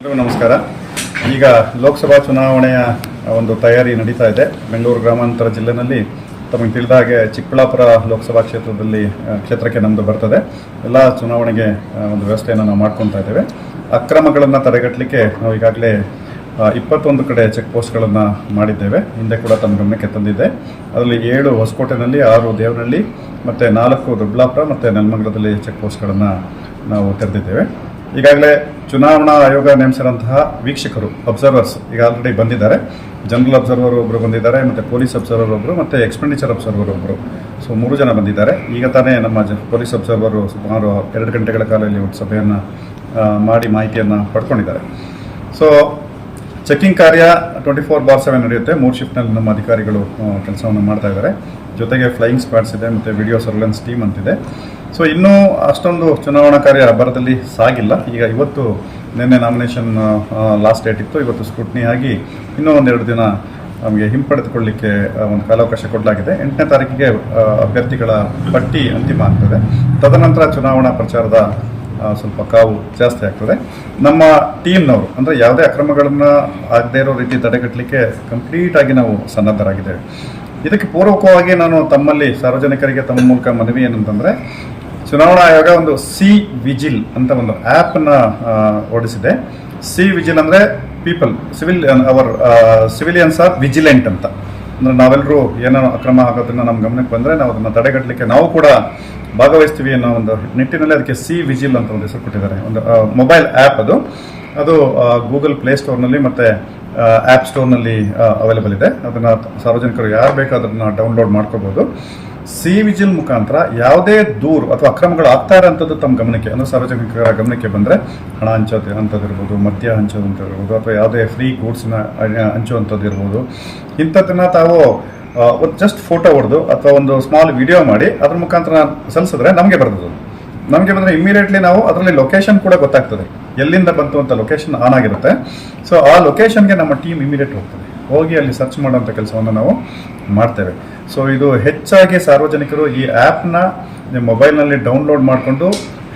ನಮಸ್ಕಾರ. ಈಗ ಲೋಕಸಭಾ ಚುನಾವಣೆಯ ಒಂದು ತಯಾರಿ ನಡೀತಾ ಇದೆ. ಬೆಂಗಳೂರು ಗ್ರಾಮಾಂತರ ಜಿಲ್ಲೆನಲ್ಲಿ ತಮಗೆ ತಿಳಿದ ಹಾಗೆ ಚಿಕ್ಕಬಳ್ಳಾಪುರ ಲೋಕಸಭಾ ಕ್ಷೇತ್ರದಲ್ಲಿ ಕ್ಷೇತ್ರಕ್ಕೆ ನಮ್ಮದು ಬರ್ತದೆ. ಎಲ್ಲ ಚುನಾವಣೆಗೆ ಒಂದು ವ್ಯವಸ್ಥೆಯನ್ನು ನಾವು ಮಾಡ್ಕೊತಾ ಇದ್ದೇವೆ. ಅಕ್ರಮಗಳನ್ನು ತಡೆಗಟ್ಟಲಿಕ್ಕೆ ನಾವು ಈಗಾಗಲೇ ಇಪ್ಪತ್ತೊಂದು ಕಡೆ ಚೆಕ್ ಪೋಸ್ಟ್ಗಳನ್ನು ಮಾಡಿದ್ದೇವೆ. ಹಿಂದೆ ಕೂಡ ತಮ್ಮ ಗಮನಕ್ಕೆ ತಂದಿದೆ ಅದರಲ್ಲಿ ಏಳು ಹೊಸಕೋಟೆನಲ್ಲಿ, ಆರು ದೇವನಹಳ್ಳಿ, ಮತ್ತು ನಾಲ್ಕು ದೊಡ್ಡಬಳ್ಳಾಪುರ, ಮತ್ತು ನೆಲಮಂಗಲದಲ್ಲಿ ಚೆಕ್ ಪೋಸ್ಟ್ಗಳನ್ನು ನಾವು ತೆರೆದಿದ್ದೇವೆ. ಈಗಾಗಲೇ ಚುನಾವಣಾ ಆಯೋಗ ನೇಮಿಸಿರುವಂತಹ ವೀಕ್ಷಕರು ಅಬ್ಸರ್ವರ್ಸ್ ಈಗ ಆಲ್ರೆಡಿ ಬಂದಿದ್ದಾರೆ. ಜನರಲ್ ಅಬ್ಸರ್ವರ್ ಒಬ್ಬರು ಬಂದಿದ್ದಾರೆ, ಮತ್ತು ಪೊಲೀಸ್ ಅಬ್ಸರ್ವರ್ ಒಬ್ಬರು ಮತ್ತು ಎಕ್ಸ್ಪೆಂಡಿಚರ್ ಅಬ್ಸರ್ವರ್ ಒಬ್ಬರು ಸೊ ಮೂರು ಜನ ಬಂದಿದ್ದಾರೆ. ಈಗ ತಾನೇ ನಮ್ಮ ಜ ಪೊಲೀಸ್ ಅಬ್ಸರ್ವರು ಸುಮಾರು ಎರಡು ಗಂಟೆಗಳ ಕಾಲ ಇಲ್ಲಿ ಒಂದು ಸಭೆಯನ್ನು ಮಾಡಿ ಮಾಹಿತಿಯನ್ನು ಪಡ್ಕೊಂಡಿದ್ದಾರೆ. ಸೊ ಚೆಕ್ಕಿಂಗ್ ಕಾರ್ಯ ಟ್ವೆಂಟಿ ಫೋರ್ ಬಾರ್ ಸೆವೆನ್ ನಡೆಯುತ್ತೆ. ಮೂರು ಶಿಫ್ಟ್ನಲ್ಲಿ ನಮ್ಮ ಅಧಿಕಾರಿಗಳು ಕೆಲಸವನ್ನು ಮಾಡ್ತಾ ಇದ್ದಾರೆ. ಜೊತೆಗೆ ಫ್ಲೈಯಿಂಗ್ ಸ್ಕ್ವಾಡ್ಸ್ ಇದೆ, ಮತ್ತು ವಿಡಿಯೋ ಸರ್ವೆಲೆನ್ಸ್ ಟೀಮ್ ಅಂತಿದೆ. ಸೊ ಇನ್ನೂ ಅಷ್ಟೊಂದು ಚುನಾವಣಾ ಕಾರ್ಯ ಭಾರತದಲ್ಲಿ ಸಾಗಿಲ್ಲ. ಈಗ ಇವತ್ತು ನಿನ್ನೆ ನಾಮಿನೇಷನ್ ಲಾಸ್ಟ್ ಡೇಟ್ ಇತ್ತು. ಇವತ್ತು ಸ್ಕ್ರೂಟ್ನಿ ಆಗಿ ಇನ್ನೂ ಒಂದೆರಡು ದಿನ ನಮಗೆ ಹಿಂಪಡೆದುಕೊಳ್ಳಲಿಕ್ಕೆ ಒಂದು ಕಾಲಾವಕಾಶ ಕೊಡಲಾಗಿದೆ. ಎಂಟನೇ ತಾರೀಕಿಗೆ ಅಭ್ಯರ್ಥಿಗಳ ಪಟ್ಟಿ ಅಂತಿಮ ಆಗ್ತದೆ. ತದನಂತರ ಚುನಾವಣಾ ಪ್ರಚಾರದ ಸ್ವಲ್ಪ ಕಾವು ಜಾಸ್ತಿ ಆಗ್ತದೆ. ನಮ್ಮ ಟೀಮ್ನವರು ಅಂದರೆ ಯಾವುದೇ ಅಕ್ರಮಗಳನ್ನು ಆಗದೇ ಇರೋ ರೀತಿ ತಡೆಗಟ್ಟಲಿಕ್ಕೆ ಕಂಪ್ಲೀಟಾಗಿ ನಾವು ಸನ್ನದ್ಧರಾಗಿದ್ದೇವೆ. ಇದಕ್ಕೆ ಪೂರ್ವಕವಾಗಿ ನಾನು ತಮ್ಮಲ್ಲಿ ಸಾರ್ವಜನಿಕರಿಗೆ ತಮ್ಮ ಮೂಲಕ ಮನವಿ ಏನಂತಂದರೆ, ಚುನಾವಣಾ ಆಯೋಗ ಒಂದು ಸಿ ವಿಜಿಲ್ ಅಂತ ಒಂದು ಆ್ಯಪನ್ನು ಓಡಿಸಿದೆ. ಸಿ ವಿಜಿಲ್ ಅಂದರೆ people civil our civilians are vigilant ಅಂತ. ಅಂದ್ರೆ ನಾವೆಲ್ಲರೂ ಏನೋ ಅಕ್ರಮ ಆಗೋದನ್ನ ನಮ್ಮ ಗಮನಕ್ಕೆ ಬಂದರೆ ನಾವು ಅದನ್ನು ತಡೆಗಟ್ಟಲಿಕ್ಕೆ ನಾವು ಕೂಡ ಭಾಗವಹಿಸ್ತೀವಿ ಅನ್ನೋ ಒಂದು ನಿಟ್ಟಿನಲ್ಲಿ ಅದಕ್ಕೆ ಸಿ ವಿಜಿಲ್ ಅಂತ ಒಂದು ಹೆಸರು ಕೊಟ್ಟಿದ್ದಾರೆ. ಒಂದು ಮೊಬೈಲ್ ಆ್ಯಪ್ ಅದು. ಅದು ಗೂಗಲ್ ಪ್ಲೇ ಸ್ಟೋರ್ನಲ್ಲಿ ಮತ್ತು ಆ್ಯಪ್ ಸ್ಟೋರ್ನಲ್ಲಿ ಅವೈಲೇಬಲ್ ಇದೆ. ಅದನ್ನು ಸಾರ್ವಜನಿಕರು ಯಾರು ಬೇಕಾದ್ರನ್ನ ಡೌನ್ಲೋಡ್ ಮಾಡ್ಕೋಬೋದು. ಸಿ ವಿಜಿಲ್ ಮುಖಾಂತರ ಯಾವುದೇ ದೂರು ಅಥವಾ ಅಕ್ರಮಗಳು ಆಗ್ತಾ ಇರೋಂಥದ್ದು ತಮ್ಮ ಗಮನಕ್ಕೆ, ಅಂದರೆ ಸಾರ್ವಜನಿಕರ ಗಮನಕ್ಕೆ ಬಂದರೆ, ಹಣ ಹಂಚೋದು ಅಂಥದ್ದು ಇರ್ಬೋದು, ಮದ್ಯ ಹಂಚೋದಂಥ ಇರ್ಬೋದು, ಅಥವಾ ಯಾವುದೇ ಫ್ರೀ ಗೂಡ್ಸ್ನ ಹಂಚುವಂಥದ್ದು ಇರ್ಬೋದು. ಇಂಥದ್ದನ್ನ ತಾವು ಜಸ್ಟ್ ಫೋಟೋ ಹೊಡೆದು ಅಥವಾ ಒಂದು ಸ್ಮಾಲ್ ವಿಡಿಯೋ ಮಾಡಿ, ಅದ್ರ ಮುಖಾಂತರ ಸಲ್ಲಿಸಿದ್ರೆ ನಮಗೆ ಬರ್ತದೆ. ನಮಗೆ ಬಂದರೆ ಇಮಿಡಿಯೇಟ್ಲಿ ನಾವು ಅದರಲ್ಲಿ ಲೊಕೇಶನ್ ಕೂಡ ಗೊತ್ತಾಗ್ತದೆ. ಎಲ್ಲಿಂದ ಬಂತು ಅಂತ ಲೊಕೇಶನ್ ಆನ್ ಆಗಿರುತ್ತೆ. ಸೊ ಆ ಲೊಕೇಶನ್ಗೆ ನಮ್ಮ ಟೀಮ್ ಇಮಿಡಿಯೇಟ್ ಹೋಗ್ತದೆ. ಹೋಗಿ ಅಲ್ಲಿ ಸರ್ಚ್ ಮಾಡುವಂಥ ಕೆಲಸವನ್ನು ನಾವು ಮಾಡ್ತೇವೆ. ಸೊ ಇದು ಹೆಚ್ಚಾಗಿ ಸಾರ್ವಜನಿಕರು ಈ ಆ್ಯಪ್ನ ಮೊಬೈಲ್ನಲ್ಲಿ ಡೌನ್ಲೋಡ್ ಮಾಡಿಕೊಂಡು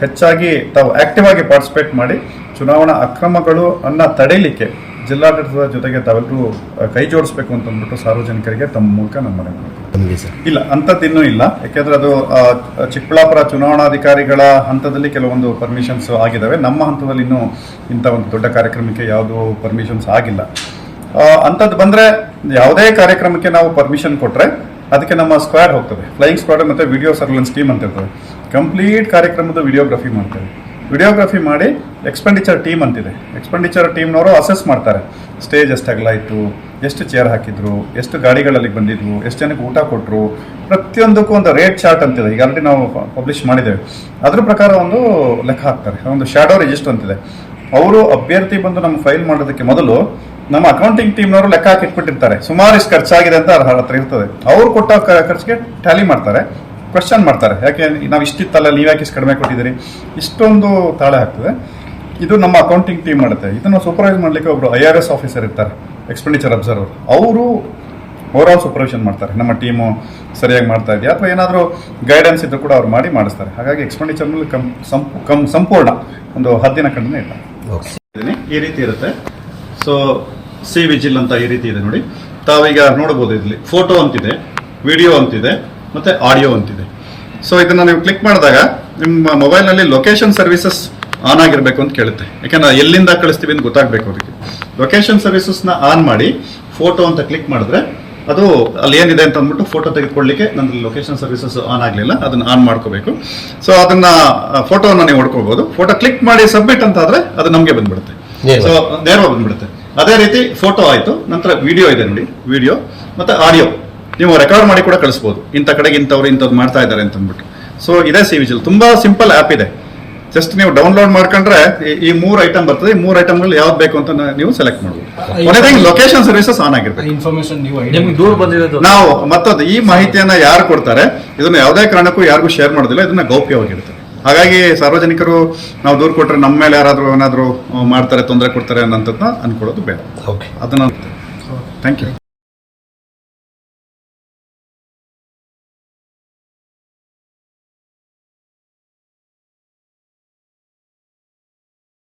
ಹೆಚ್ಚಾಗಿ ತಾವು ಆ್ಯಕ್ಟಿವ್ ಆಗಿ ಪಾರ್ಟಿಸಿಪೇಟ್ ಮಾಡಿ ಚುನಾವಣಾ ಅಕ್ರಮಗಳು ಅನ್ನ ತಡೆಯಲಿಕ್ಕೆ ಜಿಲ್ಲಾಡಳಿತದ ಜೊತೆಗೆ ತಾವೆಲ್ಲರೂ ಕೈ ಜೋಡಿಸ್ಬೇಕು ಅಂತ ಅಂದ್ಬಿಟ್ಟು ಸಾರ್ವಜನಿಕರಿಗೆ ತಮ್ಮ ಮೂಲಕ ನಮ್ಮ ಮನೆ ಮಾಡ್ತೀನಿ ಇಲ್ಲ ಅಂಥದ್ದಿನ್ನೂ ಇಲ್ಲ. ಯಾಕೆಂದ್ರೆ ಅದು ಚಿಕ್ಕಬಳ್ಳಾಪುರ ಚುನಾವಣಾಧಿಕಾರಿಗಳ ಹಂತದಲ್ಲಿ ಕೆಲವೊಂದು ಪರ್ಮಿಷನ್ಸ್ ಆಗಿದ್ದಾವೆ. ನಮ್ಮ ಹಂತದಲ್ಲಿ ಇನ್ನೂ ಇಂಥ ಒಂದು ದೊಡ್ಡ ಕಾರ್ಯಕ್ರಮಕ್ಕೆ ಯಾವುದು ಪರ್ಮಿಷನ್ಸ್ ಆಗಿಲ್ಲ. ಅಂಥದ್ದು ಬಂದರೆ ಯಾವುದೇ ಕಾರ್ಯಕ್ರಮಕ್ಕೆ ನಾವು ಪರ್ಮಿಷನ್ ಕೊಟ್ಟರೆ ಅದಕ್ಕೆ ನಮ್ಮ ಸ್ಕ್ವಾಡ್ ಹೋಗ್ತದೆ. ಫ್ಲೈಯಿಂಗ್ ಸ್ಕ್ವಾಡ್ ಮತ್ತು ವಿಡಿಯೋ ಸರ್ವೆಲೆನ್ಸ್ ಟೀಮ್ ಅಂತ ಇರ್ತದೆ. ಕಂಪ್ಲೀಟ್ ಕಾರ್ಯಕ್ರಮದ ವಿಡಿಯೋಗ್ರಫಿ ಮಾಡ್ತೇವೆ. ವಿಡಿಯೋಗ್ರಫಿ ಮಾಡಿ ಎಕ್ಸ್ಪೆಂಡಿಚರ್ ಟೀಮ್ ಅಂತಿದೆ. ಎಕ್ಸ್ಪೆಂಡಿಚರ್ ಟೀಮ್ನವರು ಅಸೆಸ್ ಮಾಡ್ತಾರೆ. ಸ್ಟೇಜ್ ಎಷ್ಟು ಅಗಲಾಯಿತು ಎಷ್ಟು ಚೇರ್ ಹಾಕಿದ್ರು, ಎಷ್ಟು ಗಾಡಿಗಳಲ್ಲಿ ಬಂದಿದ್ರು ಎಷ್ಟು ಜನಕ್ಕೆ ಊಟ ಕೊಟ್ಟರು ಪ್ರತಿಯೊಂದಕ್ಕೂ ಒಂದು ರೇಟ್ ಚಾರ್ಟ್ ಅಂತಿದೆ. ಈಗ ಆಲ್ರೆಡಿ ನಾವು ಪಬ್ಲಿಷ್ ಮಾಡಿದ್ದೇವೆ. ಅದ್ರ ಪ್ರಕಾರ ಒಂದು ಲೆಕ್ಕ ಹಾಕ್ತಾರೆ. ಒಂದು ಶ್ಯಾಡೋ ರಿಜಿಸ್ಟರ್ ಅಂತಿದೆ. ಅವರು ಅಭ್ಯರ್ಥಿ ಬಂದು ನಮ್ಮ ಫೈಲ್ ಮಾಡೋದಕ್ಕೆ ಮೊದಲು ನಮ್ಮ ಅಕೌಂಟಿಂಗ್ ಟೀಮ್ನವರು ಲೆಕ್ಕ ಹಾಕಿಟ್ಬಿಟ್ಟಿರ್ತಾರೆ ಸುಮಾರು ಇಷ್ಟು ಖರ್ಚಾಗಿದೆ ಅಂತ ಹತ್ರ ಇರ್ತದೆ. ಅವ್ರು ಕೊಟ್ಟ ಖರ್ಚಿಗೆ ಟ್ಯಾಲಿ ಮಾಡ್ತಾರೆ. ಕ್ವಶನ್ ಮಾಡ್ತಾರೆ. ಯಾಕೆ ನಾವು ಇಷ್ಟಿತ್ತಲ್ಲ ನೀವು ಯಾಕೆ ಇಷ್ಟು ಕಡಿಮೆ ಕೊಟ್ಟಿದ್ದೀರಿ? ಇಷ್ಟೊಂದು ತಾಳೆ ಆಗ್ತದೆ ಇದು ನಮ್ಮ ಅಕೌಂಟಿಂಗ್ ಟೀಮ್ ಮಾಡುತ್ತೆ. ಇದನ್ನು ಸೂಪರ್ವೈಸ್ ಮಾಡಲಿಕ್ಕೆ ಒಬ್ರು ಐ ಆರ್ ಎಸ್ ಆಫೀಸರ್ ಇರ್ತಾರೆ ಎಕ್ಸ್ಪೆಂಡಿಚರ್ ಅಬ್ಸರ್ವರ್ ಅವರು ಓವರಾಲ್ ಸೂಪರ್ವಿಷನ್ ಮಾಡ್ತಾರೆ. ನಮ್ಮ ಟೀಮು ಸರಿಯಾಗಿ ಮಾಡ್ತಾ ಇದೆಯಾ? ಅಥವಾ ಏನಾದರೂ ಗೈಡೆನ್ಸ್ ಇದ್ದರೂ ಕೂಡ ಅವ್ರು ಮಾಡಿ ಮಾಡಿಸ್ತಾರೆ. ಹಾಗಾಗಿ ಎಕ್ಸ್ಪೆಂಡಿಚರ್ನಲ್ಲಿ ಕಮ್ ಸಂಪ್ ಕಮ್ ಸಂಪೂರ್ಣ ಒಂದು ಹದ್ದಿನ ಕಣ್ಣೇ ಇಲ್ಲ ಓಕೆ. ಇದೀನಿ. ಈ ರೀತಿ ಇರುತ್ತೆ. ಸೊ ಸಿ ವಿಜಿಲ್ ಅಂತ ಈ ರೀತಿ ಇದೆ ನೋಡಿ. ತಾವೀಗ ನೋಡ್ಬೋದು ಇಲ್ಲಿ ಫೋಟೋ ಅಂತಿದೆ ವಿಡಿಯೋ ಅಂತಿದೆ ಮತ್ತು ಆಡಿಯೋ ಅಂತಿದೆ. ಸೊ ಇದನ್ನ ನೀವು ಕ್ಲಿಕ್ ಮಾಡಿದಾಗ ನಿಮ್ಮ ಮೊಬೈಲ್ನಲ್ಲಿ ಲೊಕೇಶನ್ ಸರ್ವಿಸಸ್ ಆನ್ ಆಗಿರಬೇಕು ಅಂತ ಕೇಳುತ್ತೆ. ಯಾಕಂದ್ರೆ ಎಲ್ಲಿಂದ ಕಳಿಸ್ತೀವಿ ಅಂತ ಗೊತ್ತಾಗಬೇಕು ಅದಕ್ಕೆ ಲೊಕೇಶನ್ ಸರ್ವಿಸಸ್ನ ಆನ್ ಮಾಡಿ ಫೋಟೋ ಅಂತ ಕ್ಲಿಕ್ ಮಾಡಿದ್ರೆ ಅದು ಅಲ್ಲಿ ಏನಿದೆ ಅಂತ ಅಂದ್ಬಿಟ್ಟು ಫೋಟೋ ತೆಗೆದುಕೊಳ್ಳಿಕ್ಕೆ ನನ್ನ ಲೊಕೇಶನ್ ಸರ್ವಿಸಸ್ ಆನ್ ಆಗಲಿಲ್ಲ ಅದನ್ನ ಆನ್ ಮಾಡ್ಕೋಬೇಕು. ಸೊ ಅದನ್ನ ಫೋಟೋನ ನೀವು ಹೊಡ್ಕೋಬಹುದು ಫೋಟೋ ಕ್ಲಿಕ್ ಮಾಡಿ ಸಬ್ಮಿಟ್ ಅಂತ ಆದ್ರೆ ಅದು ನಮಗೆ ಬಂದ್ಬಿಡುತ್ತೆ. ಸೊ ನೇರವಾಗಿ ಬಂದ್ಬಿಡುತ್ತೆ. ಅದೇ ರೀತಿ ಫೋಟೋ ಆಯ್ತು ನಂತರ ವಿಡಿಯೋ ಇದೆ ನೋಡಿ. ವಿಡಿಯೋ ಮತ್ತೆ ಆಡಿಯೋ ನೀವು ರೆಕಾರ್ಡ್ ಮಾಡಿ ಕೂಡ ಕಳಿಸ್ಬೋದು. ಇಂಥ ಕಡೆಗೆ ಇಂಥವ್ರು ಇಂಥದ್ದು ಮಾಡ್ತಾ ಇದ್ದಾರೆ ಅಂತ ಅಂದ್ಬಿಟ್ಟು. ಸೊ ಇದೇ ಸಿ ವಿಜಿಲ್. ತುಂಬಾ ಸಿಂಪಲ್ ಆ್ಯಪ್ ಇದೆ. ಜಸ್ಟ್ ನೀವು ಡೌನ್ಲೋಡ್ ಮಾಡ್ಕೊಂಡ್ರೆ ಈ- ಮೂರು ಐಟಮ್ ಬರ್ತದೆ. ಈ ಮೂರು ಐಟಮ್ಗಳು ಯಾವ್ದು ಬೇಕು ಅಂತ ನೀವು ಸೆಲೆಕ್ಟ್ ಮಾಡಬಹುದು ಕೊನೆದಾಗಿ ಲೊಕೇಶನ್ ಸರ್ವಿಸಸ್ ಆನ್ ಆಗಿರ್ಬೇಕು ಇನ್ಫಾರ್ಮೇಶನ್ ನೀವು ನಿಮ್ಗೆ ದೂರ ಬಂದಿರೋದು. ನಾವು ಮತ್ತೊಂದು ಈ ಮಾಹಿತಿಯನ್ನ ಯಾರು ಕೊಡ್ತಾರೆ ಇದನ್ನ ಯಾವುದೇ ಕಾರಣಕ್ಕೂ ಯಾರಿಗೂ ಶೇರ್ ಮಾಡೋದಿಲ್ಲ. ಇದನ್ನ ಗೌಪ್ಯವಾಗಿರುತ್ತೆ. ಹಾಗಾಗಿ ಸಾರ್ವಜನಿಕರು ನಾವು ದೂರ ಕೊಟ್ಟರೆ ನಮ್ಮ ಮೇಲೆ ಯಾರಾದರೂ ಏನಾದರೂ ಮಾಡ್ತಾರೆ ತೊಂದರೆ ಕೊಡ್ತಾರೆ ಅನ್ನೋಂಥದ್ದನ್ನ ಅನ್ಕೊಳ್ಳೋದು ಬೇಡ. ಓಕೆ ಅದನ್ನ ಥ್ಯಾಂಕ್ ಯು